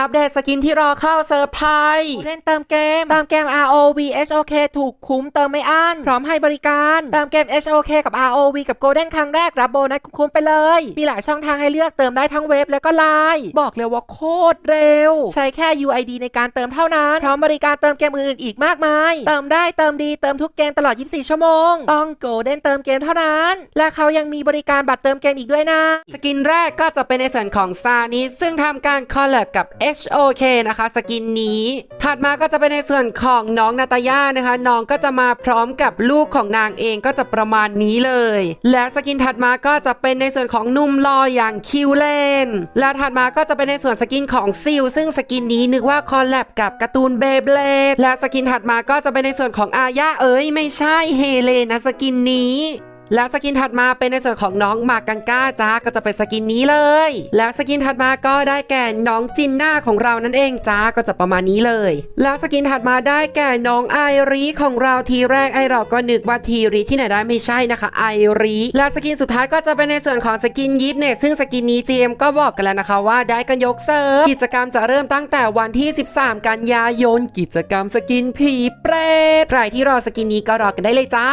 อัปเดตสกินที่รอเข้าเซิร์ฟไทยเล่นเติมเกมเติมเกม ROV HOK ถูกคุ้มเติมไม่อั้นพร้อมให้บริการเติมเกม HOK กับ ROV กับ Golden ครั้งแรกรับโบนัสคุ้มๆไปเลย มีหลายช่องทางให้เลือกเติมได้ทั้งเว็บและก็ไลน์บอกเลยว่าโคตรเร็ว ใช้แค่ UID ในการเติมเท่านั้น พร้อมบริการเติมเกมอื่นๆอีกมากมาย เติมได้เติมดีเติมทุกเกมตลอด 24 ชั่วโมง ต้อง Golden เติมเกมเท่านั้น และเขายังมีบริการบัตรเติมเกมอีกด้วยนะ สกินแรกก็จะเป็นในส่วนของซานิซึ่งทำการคอลแลบกับ HOK นะคะ สกินนี้ ถัดมาก็จะเป็นในส่วนของน้องนาตาย่านะคะ น้องก็จะมาพร้อมกับลูกของนางเองก็จะประมาณนี้เลย และสกินถัดมาก็จะเป็นในส่วนของนุ่มล่ออย่างคิวเลนและถัดมาก็จะเป็นในส่วนสกินของซิลซึ่งสกินนี้นึกว่าคอลแลบกับการ์ตูนเบเบลดและสกินถัดมาก็จะเป็นในส่วนของอาญาเอ้ยไม่ใช่เฮเลนนะสกินนี้ และสกินถัดมาเป็นในส่วนของน้องหมากกังก้าจ้าก็จะเป็นสกินนี้เลย และสกินถัดมาก็ได้แก่น้องจินน่าของเรานั่นเองจ้าก็จะประมาณนี้เลย แล้วสกินถัดมาได้แก่น้องไอรีของเราทีแรกไอเราก็นึกว่าทีรีที่ไหนได้ไม่ใช่นะคะไอรีและสกินสุดท้ายก็จะเป็นในส่วนของสกินยิปเนี่ยซึ่งสกินนี้ GM ก็บอกกันแล้วนะคะว่าได้กันยกเซิร์ฟกิจกรรมจะเริ่มตั้งแต่วันที่ 13 กันยายนกิจกรรมสกินผีเปรตใครที่รอสกินนี้ก็รอกันได้เลยจ้า